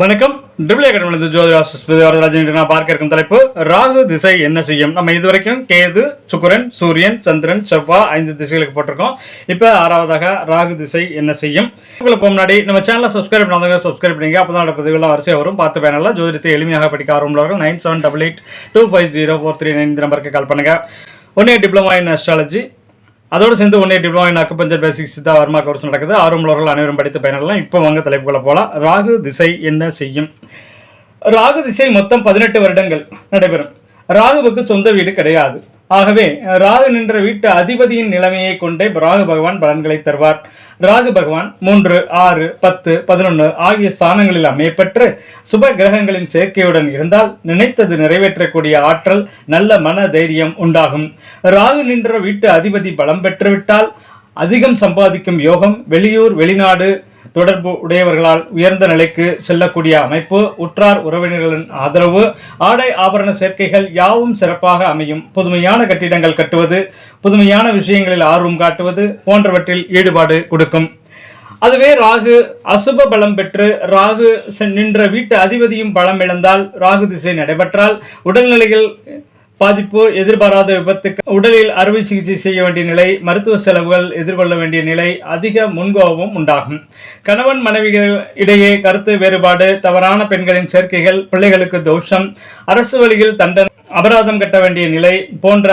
வணக்கம். டிபிள் அகாடமிலிருந்து ஜோதிராஜன் நான் பார்க்க இருக்கும் தலைப்பு. ராகு திசை என்ன செய்யும்? நம்ம இதுவரைக்கும் கேது சுக்கரன் சூரியன் சந்திரன் செவ்வாய் ஐந்து திசைகளுக்கு போட்டிருக்கோம். இப்போ ஆறாவதாக ராகு திசை என்ன செய்யும்? உங்களுக்கு முன்னாடி நம்ம சேனலை சப்ஸ்கிரைப் பண்ணாதவங்க சப்ஸ்கிரைப் பண்ணிங்க. அப்போ தான் பதிவுலாம் வரிசையாக வரும். பார்த்து பேனலில் ஜோதிடத்தை எளிமையாக படிக்க ஆரம்புள்ளவர்கள் nine seven double eight two five zero four three nine இந்த நம்பருக்கு கால் பண்ணுங்கள் ஒன்னே டிப்ளமா இன் அஸ்ட்ராலஜி அதோடு சேர்ந்து ஒன்றே diploma in acupuncture basic Siddha Varma course நடக்குது. ஆர்வமுள்ளவர்கள் அனைவரும் படித்த பயனெல்லாம் இப்போ வாங்க தலைப்புகளை போகலாம். ராகு திசை என்ன செய்யும்? ராகு திசை மொத்தம் பதினெட்டு வருடங்கள் நடைபெறும். ராகுவுக்கு சொந்த வீடு கிடையாது. ஆகவே ராகு நின்ற வீட்டு அதிபதியின் நிலைமையை கொண்டே ராகு பகவான் பலன்களை தருவார். ராகு பகவான் மூன்று ஆறு பத்து பதினொன்று ஆகிய ஸ்தானங்களில் அமையப்பெற்று சுப கிரகங்களின் சேர்க்கையுடன் இருந்தால் நினைத்தது நிறைவேற்றக்கூடிய ஆற்றல் நல்ல மன தைரியம் உண்டாகும். ராகு நின்ற வீட்டு அதிபதி பலம் பெற்றுவிட்டால் அதிகம் சம்பாதிக்கும் யோகம் வெளியூர் வெளிநாடு தொடர்பு உடையவர்களால் உயர்ந்த நிலைக்கு செல்லக்கூடிய அமைப்பு உற்றார் உறவினர்களின் ஆதரவு ஆடை ஆபரண சேர்க்கைகள் யாவும் சிறப்பாக அமையும். புதுமையான கட்டிடங்கள் கட்டுவது புதுமையான விஷயங்களில் ஆர்வம் காட்டுவது போன்றவற்றில் ஈடுபாடு கொடுக்கும். அதுவே ராகு அசுப பலம் பெற்று ராகு செ- நின்ற வீட்டு அதிபதியும் பலம் இழந்தால் ராகு திசை நடைபெற்றால் உடல்நிலையில் பாதிப்பு எதிர்பாராத விபத்துக்கு உடலில் அறுவை சிகிச்சை செய்ய வேண்டிய நிலை மருத்துவ செலவுகள் எதிர்கொள்ள வேண்டிய நிலை அதிக முன்கோபம் உண்டாகும். கணவன் மனைவிகள் இடையே கருத்து வேறுபாடு தவறான பெண்களின் சேர்க்கைகள் பிள்ளைகளுக்கு தோஷம் அரசு வழியில் தண்டனை அபராதம் கட்ட வேண்டிய நிலை போன்ற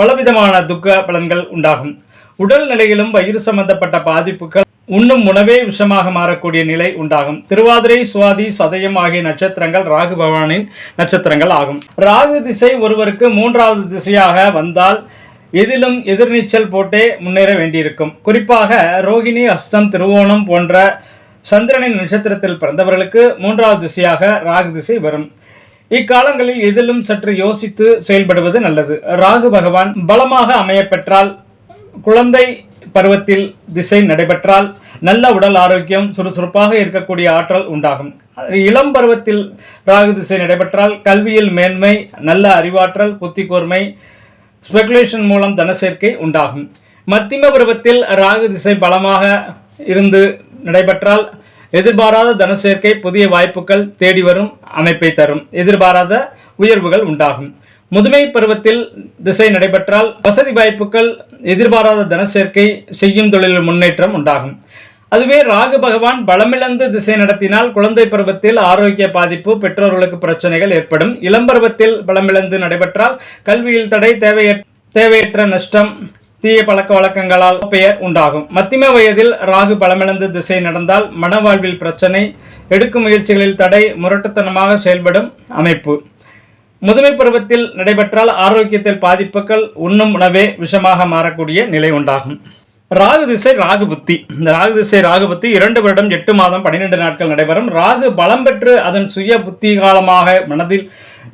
பலவிதமான துக்க பலன்கள் உண்டாகும். உடல் நிலையிலும் வயிறு சம்பந்தப்பட்ட பாதிப்புகள் உண்ணும் உணவே விஷமாக மாறக்கூடிய நிலை உண்டாகும். திருவாதிரை சுவாதி சதயம் ஆகிய நட்சத்திரங்கள் ராகு பகவானின் நட்சத்திரங்கள் ஆகும். ராகு திசை ஒருவருக்கு மூன்றாவது திசையாக வந்தால் எதிலும் எதிர்நீச்சல் போட்டே முன்னேற வேண்டியிருக்கும். குறிப்பாக ரோகிணி அஸ்தம் திருவோணம் போன்ற சந்திரனின் நட்சத்திரத்தில் பிறந்தவர்களுக்கு மூன்றாவது திசையாக ராகு திசை வரும். இக்காலங்களில் எதிலும் சற்று யோசித்து செயல்படுவது நல்லது. ராகு பகவான் பலமாக அமையப்பெற்றால் குழந்தை பருவத்தில் திசை நடைபெற்றால் நல்ல உடல் ஆரோக்கியம் சுறுசுறுப்பாக இருக்கக்கூடிய ஆற்றல் உண்டாகும். இளம் பருவத்தில் ராகு திசை நடைபெற்றால் கல்வியில் மேன்மை நல்ல அறிவாற்றல் புத்திகோர்மை ஸ்பெகுலேஷன் மூலம் தன சேர்க்கை உண்டாகும். மத்திம பருவத்தில் ராகு திசை பலமாக இருந்து நடைபெற்றால் எதிர்பாராத தன சேர்க்கை புதிய வாய்ப்புகள் தேடி வரும் அமைப்பை தரும். எதிர்பாராத உயர்வுகள் உண்டாகும். முதுமை பருவத்தில் திசை நடைபெற்றால் வசதி வாய்ப்புகள் எதிர்பாராத தனசேர்க்கை செய்யும் தொழிலில் முன்னேற்றம் உண்டாகும். அதுவே ராகு பகவான் பலமிழந்து திசை நடத்தினால் குழந்தை பருவத்தில் ஆரோக்கிய பாதிப்பு பெற்றோர்களுக்கு பிரச்சனைகள் ஏற்படும். இளம் பருவத்தில் பலமிழந்து நடைபெற்றால் கல்வியில் தடை தேவையற்ற தேவையற்ற நஷ்டம் தீய பழக்க வழக்கங்களால் பெயர் உண்டாகும். மத்திம வயதில் ராகு பலமிழந்து திசை நடந்தால் மனவாழ்வில் பிரச்சனை எடுக்கும் முயற்சிகளில் தடை முரட்டுத்தனமாக செயல்படும் அமைப்பு. முதுமை பருவத்தில் நடைபெற்றால் ஆரோக்கியத்தில் பாதிப்புகள் உண்ணும் உணவே விஷமாக மாறக்கூடிய நிலை உண்டாகும். ராகு திசை ராகு புத்தி. இந்த ராகு திசை ராகு புத்தி இரண்டு வருடம் எட்டு மாதம் பன்னிரெண்டு நாட்கள் நடைபெறும். ராகு பலம் பெற்று அதன் சுய புத்தி காலமாக மனதில்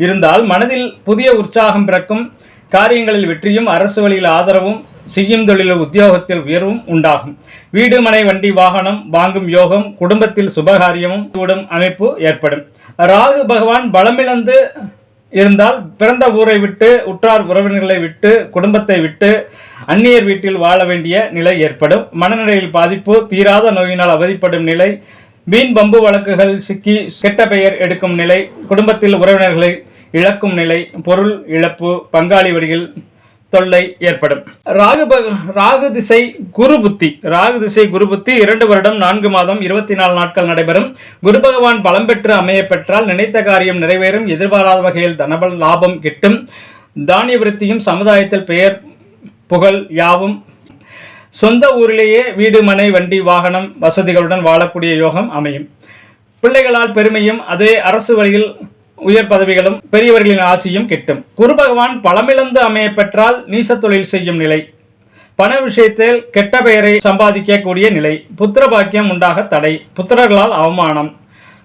இருந்தால் மனதில் புதிய உற்சாகம் பிறக்கும். காரியங்களில் வெற்றியும் அரசு வழியில் ஆதரவும் செய்யும் தொழில் உத்தியோகத்தில் உயர்வும் உண்டாகும். வீடு மனை வண்டி வாகனம் வாங்கும் யோகம் குடும்பத்தில் சுபகாரியமும் கூடும் அமைப்பு ஏற்படும். ராகு பகவான் பலமிழந்து இருந்தால் பிறந்த ஊரை விட்டு உற்றார் உறவினர்களை விட்டு குடும்பத்தை விட்டு அந்நியர் வீட்டில் வாழ வேண்டிய நிலை ஏற்படும். மனநிலையில் பாதிப்பு தீராத நோயினால் அவதிப்படும் நிலை வீண் பம்பு வழக்குகள் சிக்கி கெட்ட பெயர் எடுக்கும் நிலை குடும்பத்தில் உறவினர்களை இழக்கும் நிலை பொருள் இழப்பு பங்காளி வழியில் தொல்லை ஏற்படும். ராகு ராகு திசை குரு புத்தி. ராகு திசை குரு புத்தி இரண்டு வருடம் நான்கு மாதம் இருபத்தி நாலு நாட்கள் நடைபெறும். குரு பகவான் பலம் பெற்று அமைய பெற்றால் நினைத்த காரியம் நிறைவேறும். எதிர்பாராத வகையில் தனபல் லாபம் கிட்டும். தானிய விருத்தியும் சமுதாயத்தில் பெயர் புகழ் யாவும். சொந்த ஊரிலேயே வீடு மனை வண்டி வாகனம் வசதிகளுடன் வாழக்கூடிய யோகம் அமையும். பிள்ளைகளால் பெருமையும் அதே அரசு வழியில் உயர் பதவிகளும் பெரியவர்களின் ஆசியும் கிட்டும். குரு பகவான் பலமிழந்து அமைய பெற்றால் நீச தொழில் செய்யும் நிலை. பண விஷயத்தில் கெட்ட பெயரை சம்பாதிக்கக்கூடிய நிலை. புத்திர பாக்கியம் உண்டாக தடை. புத்திரர்களால் அவமானம்.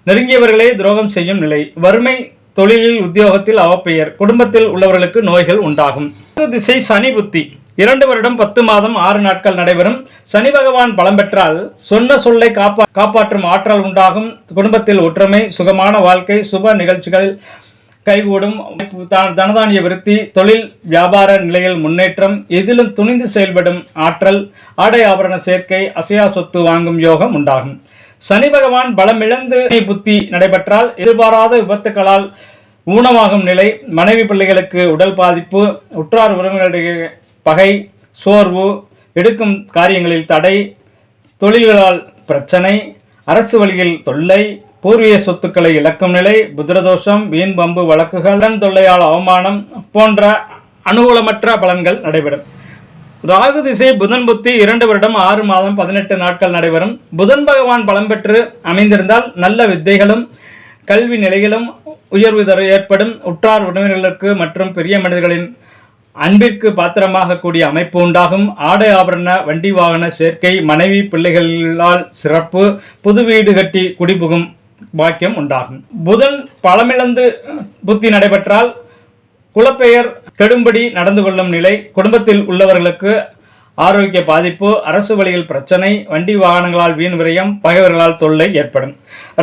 நெருங்கியவர்களே துரோகம் செய்யும் நிலை. வறுமை தொழிலில் உத்தியோகத்தில் அவப்பெயர். குடும்பத்தில் உள்ளவர்களுக்கு நோய்கள் உண்டாகும். திசை சனி புத்தி. இரண்டு வருடம் பத்து மாதம் ஆறு நாட்கள் நடைபெறும். சனி பகவான் பலம் பெற்றால் சொன்ன சொல்லை காப்பா காப்பாற்றும் ஆற்றல் உண்டாகும். குடும்பத்தில் ஒற்றுமை சுகமான வாழ்க்கை சுப நிகழ்ச்சிகள் கைகூடும். தனதானிய விருத்தி தொழில் வியாபார நிலையில் முன்னேற்றம் எதிலும் துணிந்து செயல்படும் ஆற்றல் ஆடை ஆபரண சேர்க்கை அசையா சொத்து வாங்கும் யோகம் உண்டாகும். சனி பகவான் பலமிழந்து புத்தி நடைபெற்றால் எதிர்பாராத விபத்துக்களால் ஊனமாகும் நிலை. மனைவி பிள்ளைகளுக்கு உடல் பாதிப்பு உற்றார் உறவினரிடையே பகை சோர்வு எடுக்கும் காரியங்களில் தடை தொழில்களால் பிரச்சனை அரசு வழியில் தொல்லை பூர்வீக சொத்துக்களை இழக்கும் நிலை புத்திரதோஷம் வீண் பம்பு வழக்குகளுடன் தொல்லையால் அவமானம் போன்ற அனுகூலமற்ற பலன்கள் நடைபெறும். ராகு திசை புதன் புத்தி இரண்டு வருடம் ஆறு மாதம் பதினெட்டு நாட்கள் நடைபெறும். புதன் பகவான் பலம் பெற்று அமைந்திருந்தால் நல்ல வித்தைகளும் கல்வி நிலையிலும் உயர்வு தர ஏற்படும். உற்றார் உறவினர்களுக்கு மற்றும் பெரிய மனிதர்களின் அன்பிற்கு பாத்திரமாக கூடிய அமைப்பு உண்டாகும். ஆடை ஆபரண வண்டி வாகன சேர்க்கை மனைவி பிள்ளைகளால் சிறப்பு புது வீடு கட்டி குடிபுகும் பாக்கியம் உண்டாகும். புதன் பலமிழந்து புத்தி நடைபெற்றால் குலப்பெயர் கெடும்படி நடந்து கொள்ளும் நிலை குடும்பத்தில் உள்ளவர்களுக்கு ஆரோக்கிய பாதிப்பு அரசு வழியில் பிரச்சனை வண்டி வாகனங்களால் வீண் விரயம் பகைவர்களால் தொல்லை ஏற்படும்.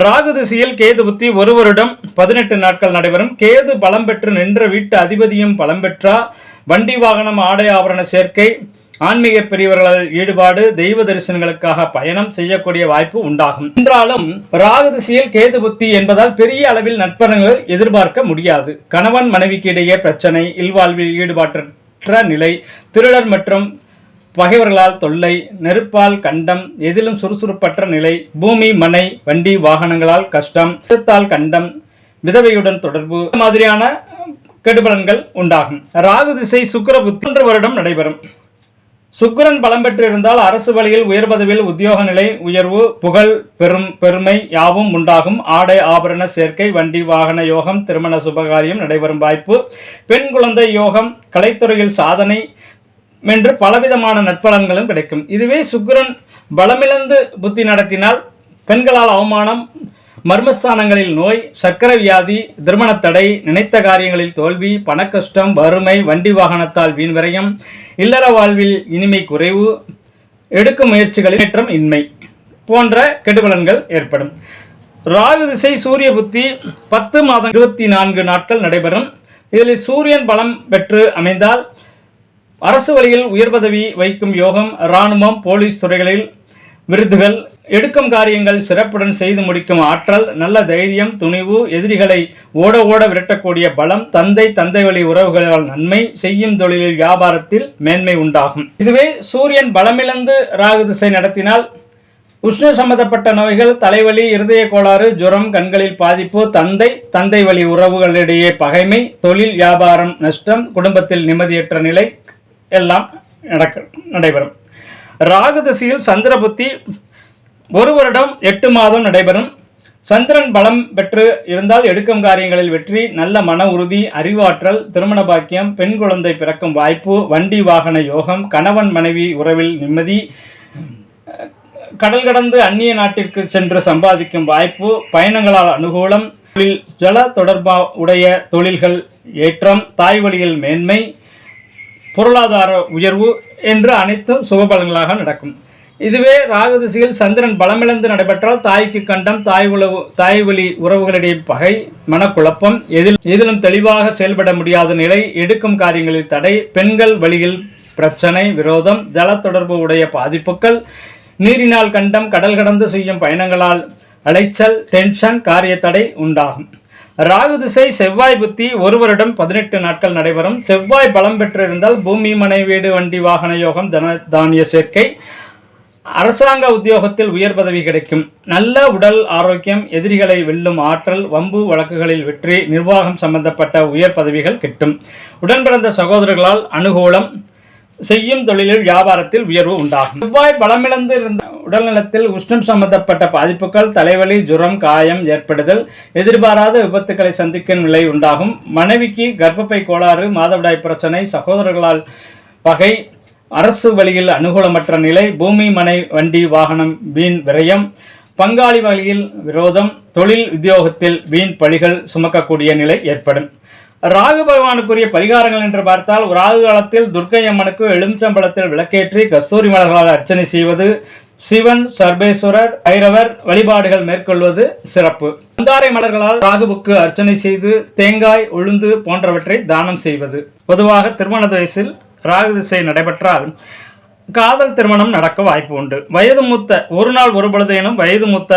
ராகு திசையில் கேது புத்தி ஒரு வருடம் பதினெட்டு நாட்கள் நடைபெறும். கேது பலம் பெற்று நின்ற வீட்டு அதிபதியும் பலம் பெற்றால் வண்டி வாகனம் ஆடை ஆபரண சேர்க்கை ஆன்மீக பெரியவர்களால் ஈடுபாடு தெய்வ தரிசனங்களுக்காக பயணம் செய்யக்கூடிய வாய்ப்பு உண்டாகும். என்றாலும் ராகு திசையில் கேது புத்தி என்பதால் பெரிய அளவில் நட்பலன்கள் எதிர்பார்க்க முடியாது. கணவன் மனைவிக்கு இடையே பிரச்சனை இல்வாழ்வில் ஈடுபாட்டற்ற நிலை திருடர் மற்றும் பகைவர்களால் தொல்லை நெருப்பால் கண்டம் எதிலும் சுறுசுறுப்பற்ற நிலை பூமி மனை வண்டி வாகனங்களால் கஷ்டம் கண்டம் விதவையுடன் தொடர்பு இந்த மாதிரியான கெடுபலன்கள் உண்டாகும். ராகு திசை சுக்கிர புத்தி மூன்று வருடம் நடைபெறும். சுக்கிரன் பலம் பெற்றிருந்தால் அரசு வழியில் உயர் பதவியில் உத்தியோக நிலை உயர்வு புகழ் பெரும் பெருமை யாவும் உண்டாகும். ஆடை ஆபரண சேர்க்கை வண்டி வாகன யோகம் திருமண சுபகாரியம் நடைபெறும் வாய்ப்பு. பெண் குழந்தை யோகம் கலைத்துறையில் சாதனை என்று பலவிதமான நற்பலன்களும் கிடைக்கும். இதுவே சுக்கிரன் பலமிழந்து புத்தி நடத்தினால் பெண்களால் அவமானம் மர்மஸ்தானங்களில் நோய் சர்க்கரை வியாதி திருமணத்தடை நினைத்த காரியங்களில் தோல்வி பணக்கஷ்டம் வறுமை வண்டி வாகனத்தால் வீண் இல்லற வாழ்வில் இனிமை குறைவு எடுக்கும் முயற்சிகளில் ஏற்றம் இன்மை போன்ற கெடுபலன்கள் ஏற்படும். ராகு திசை சூரிய புத்தி பத்து மாதம் இருபத்தி நான்கு நாட்கள் நடைபெறும். இதில் சூரியன் பலம் பெற்று அமைந்தால் அரசு வழியில் உயர் பதவி வைக்கும் யோகம் இராணுவம் போலீஸ் துறைகளில் விருதுகள் எடுக்கும் காரியங்கள் சிறப்புடன் செய்து முடிக்கும் ஆற்றல் நல்ல தைரியம் துணிவு எதிரிகளை ஓட ஓட விரட்டக்கூடிய பலம் தந்தை தந்தை வழி உறவுகளால் நன்மை செய்யும் தொழிலில் வியாபாரத்தில் மேன்மை உண்டாகும். இதுவே சூரியன் பலமிழந்து ராகு திசை நடத்தினால் உஷ்ண சம்பந்தப்பட்ட நோய்கள் தலைவலி இருதய கோளாறு ஜுரம் கண்களில் பாதிப்பு தந்தை தந்தை வழி உறவுகளிடையே பகைமை தொழில் வியாபாரம் நஷ்டம் குடும்பத்தில் நிம்மதியற்ற நிலை எல்லாம் நடக்க நடைபெறும். ராகு திசையில் சந்திரபுத்தி ஒரு வருடம் எட்டு மாதம் நடைபெறும். சந்திரன் பலம் பெற்று இருந்தால் எடுக்கும் காரியங்களில் வெற்றி நல்ல மன உறுதி அறிவாற்றல் திருமண பாக்கியம் பெண் குழந்தை பிறக்கும் வாய்ப்பு வண்டி வாகன யோகம் கணவன் மனைவி உறவில் நிம்மதி கடல் கடந்து அந்நிய நாட்டிற்கு சென்று சம்பாதிக்கும் வாய்ப்பு பயணங்களால் அனுகூலம் தொழில் ஜல தொடர்பா உடைய தொழில்கள் ஏற்றம் தாய் வழியில் மேன்மை பொருளாதார உயர்வு என்று அனைத்தும் சுபபலங்களாக நடக்கும். இதுவே ராகு திசையில் சந்திரன் பலமிழந்து நடைபெற்றால் தாய்க்கு கண்டம் தாய் உளவு தாய் வழி உறவுகளிடையே பகை மனக்குழப்பம் எதில் எதிலும் தெளிவாக செயல்பட முடியாத நிலை எடுக்கும் காரியங்களில் தடை பெண்கள் வழியில் பிரச்சனை விரோதம் ஜல தொடர்பு உடைய பாதிப்புகள் நீரினால் கண்டம் கடல் கடந்து செய்யும் பயணங்களால் அலைச்சல் டென்ஷன் காரிய தடை உண்டாகும். ராகு திசை செவ்வாய் புத்தி ஒரு வருடம் பதினெட்டு நாட்கள் நடைபெறும். செவ்வாய் பலம் பெற்றிருந்தால் பூமி மனை வீடு வண்டி வாகன யோகம் தன தானிய சேர்க்கை அரசாங்க உத்தியோகத்தில் உயர் பதவி கிடைக்கும். நல்ல உடல் ஆரோக்கியம் எதிரிகளை வெல்லும் ஆற்றல் வம்பு வழக்குகளில் வெற்றி நிர்வாகம் சம்பந்தப்பட்ட உயர் பதவிகள் கிட்டும். உடன் பிறந்த சகோதரர்களால் அனுகூலம் செய்யும் தொழிலில் வியாபாரத்தில் உயர்வு உண்டாகும். செவ்வாய் பலமிழந்து இருந்த உடல்நலத்தில் உஷ்ணம் சம்பந்தப்பட்ட பாதிப்புகள் தலைவலி ஜுரம் காயம் ஏற்படுதல் எதிர்பாராத விபத்துக்களை சந்திக்கும் நிலை உண்டாகும். மனைவிக்கு கர்ப்பப்பை கோளாறு மாதவிடாய் பிரச்சனை சகோதரர்களால் பகை அரசு வழியில் அனுகூலமற்ற நிலை பூமி மனை வண்டி வாகனம் வீண் விரயம் பங்காளி வழியில் விரோதம் தொழில் உத்தியோகத்தில் வீண் பழிகள் சுமக்கக்கூடிய நிலை ஏற்படும். ராகு பகவானுக்குரிய பரிகாரங்கள் என்று பார்த்தால் ராகு காலத்தில் துர்க்கை அம்மனுக்கு எலுமிச்சம்பழத்தில் விளக்கேற்றி கஸ்தூரி மலர்களால் அர்ச்சனை செய்வது சிவன் சர்பேஸ்வரர் ஐரவர் வழிபாடுகள் மேற்கொள்வது சிறப்பு. மந்தாரை மலர்களால் ராகுவுக்கு அர்ச்சனை செய்து தேங்காய் உளுந்து போன்றவற்றை தானம் செய்வது. பொதுவாக திருமண வயசில் ராகு திசை நடைபெற்றால் காதல் திருமணம் நடக்க வாய்ப்பு உண்டு வயது மூத்த ஒரு நாள் ஒரு பொழுதேனும் வயது மூத்த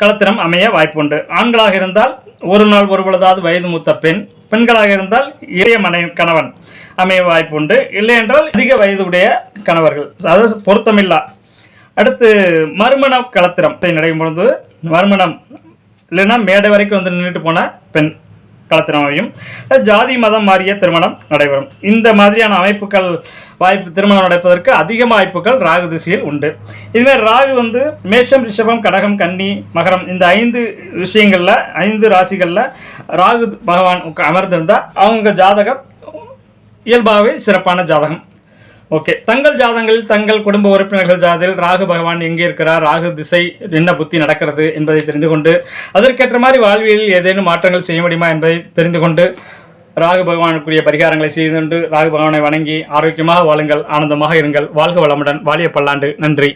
களத்திரம் அமைய வாய்ப்பு உண்டு ஆண்களாக இருந்தால் ஒரு நாள் ஒரு பொழுதாவது வயது மூத்த பெண். பெண்களாக இருந்தால் இளைய மனை கணவன் அமைய வாய்ப்பு உண்டு இல்லை என்றால் அதிக வயதுடைய கணவர்கள். அதாவது பொருத்தமில்லா. அடுத்து மறுமண களத்திரம். நடைபெறும் பொழுது மறுமணம் இல்லைன்னா மேடை வரைக்கும் வந்து நின்றுட்டு போன பெண். களத்திரம் அமையும் ஜாதி மதம் மாறிய திருமணம் நடைபெறும். இந்த மாதிரியான அமைப்புகள் வாய்ப்பு திருமணம் நடப்பதற்கு அதிக வாய்ப்புகள் ராகு திசையில் உண்டு. இதுமாரி ராகு வந்து மேஷம் ரிஷபம் கடகம் கன்னி மகரம் இந்த ஐந்து விஷயங்களில் ஐந்து ராசிகளில் ராகு பகவான் அமர்ந்திருந்தால் அவங்க ஜாதகம் இயல்பாகவே சிறப்பான ஜாதகம். ஓகே. தங்கள் ஜாதங்களில் தங்கள் குடும்ப உறுப்பினர்கள் ஜாதகத்தில் ராகு பகவான் எங்கே இருக்கிறார் ராகு திசை என்ன புத்தி நடக்கிறது என்பதை தெரிந்து கொண்டு அதற்கேற்ற மாதிரி வாழ்வியலில் ஏதேனும் மாற்றங்கள் செய்ய முடியுமா என்பதை தெரிந்து கொண்டு ராகு பகவானுக்குரிய பரிகாரங்களை செய்து கொண்டு ராகு பகவானை வணங்கி ஆரோக்கியமாக வாழுங்கள் ஆனந்தமாக இருங்கள். வாழ்க வளமுடன். வாலிய பல்லாண்டு. நன்றி.